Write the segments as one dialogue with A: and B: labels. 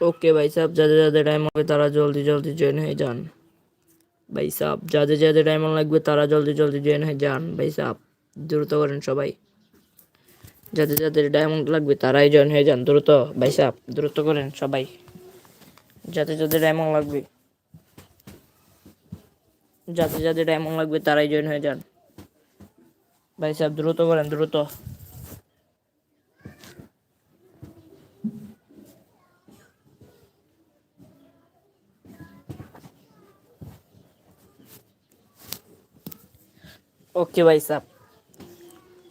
A: ওকে ভাই সাহেব যাদের যাদের টাইম হবে তারা জলদি জলদি জয়েন হয়ে যান। ভাই সাহেব যাদের যাদের টাইম লাগবে তারা জলদি জলদি জয়েন হয়ে যান, ভাই সাহেব দ্রুত করেন সবাই। যাদের যাদের ডায়মন্ড লাগবে তারাই জয়েন হয়ে যান, দ্রুত, ভাই সাহেব দ্রুত করেন সবাই। যাদের যাদের ডায়মন্ড লাগবে, যাদের যাদের ডায়মন্ড লাগবে তারাই জয়েন হয়ে যান। ভাই সাহেব দ্রুত করেন, দ্রুত। ওকে ভাই সাহেব।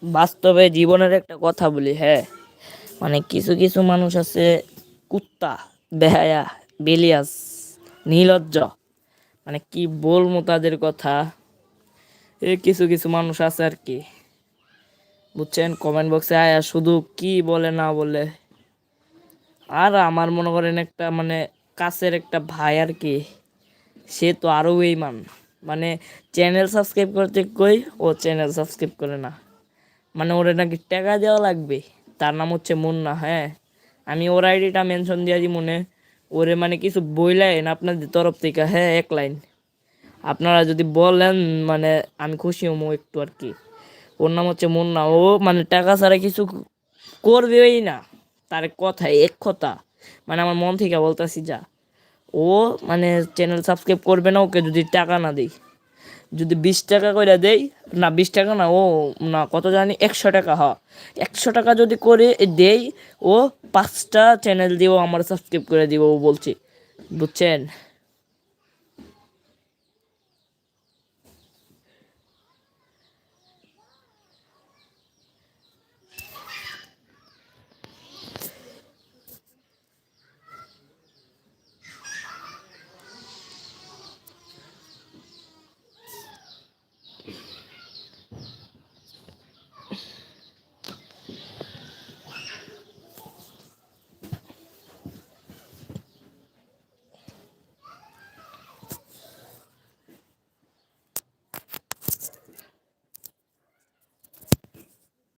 A: বাস্তবে জীবনের একটা কথা বলি হ্যাঁ? মানে কিছু কিছু মানুষ আছে, কুত্তা, বেহায়া, বেলিয়াস, নীলজ্জ। মানে কি বলব তাদের কথা? এ কিছু কিছু মানুষ আছে আর কি। বুঝছেন? কমেন্ট বক্সে আয়া শুধু কি বলে না বলে। আর আমার মনে করেন একটা মানে কাছের একটা ভাই আর কি, সে তো আরও মান মানে চ্যানেল সাবস্ক্রাইব করতে কই ও চ্যানেল সাবস্ক্রাইব করে না। মানে ওরে নাকি টাকা দেওয়া লাগবে। তার নাম হচ্ছে মুন্না হ্যাঁ। আমি ওর আইডিটা মেনশন দিয়ে দিই মনে। ওরে মানে কিছু বই লাইন আপনাদের তরফ থেকে হ্যাঁ এক লাইন। আপনারা যদি বলেন মানে আমি খুশি হব একটু আর কি। ওর নাম হচ্ছে মুন্না। ও মানে টাকা ছাড়া কিছু করবেই না। তার কথায় এক কথা। মানে আমার মন থেকে বলতেছি, যা। ও মানে চ্যানেল সাবস্ক্রাইব করবে না, ওকে যদি টাকা না দিই। যদি বিশ টাকা করে দেই, না, বিশ টাকা না, ও, না, কত জানি, একশো টাকা হ একশো টাকা যদি করে দেই, ও পাঁচটা চ্যানেল দিয়েও আমার সাবস্ক্রাইব করে দিব, ও বলছি, বুঝছেন?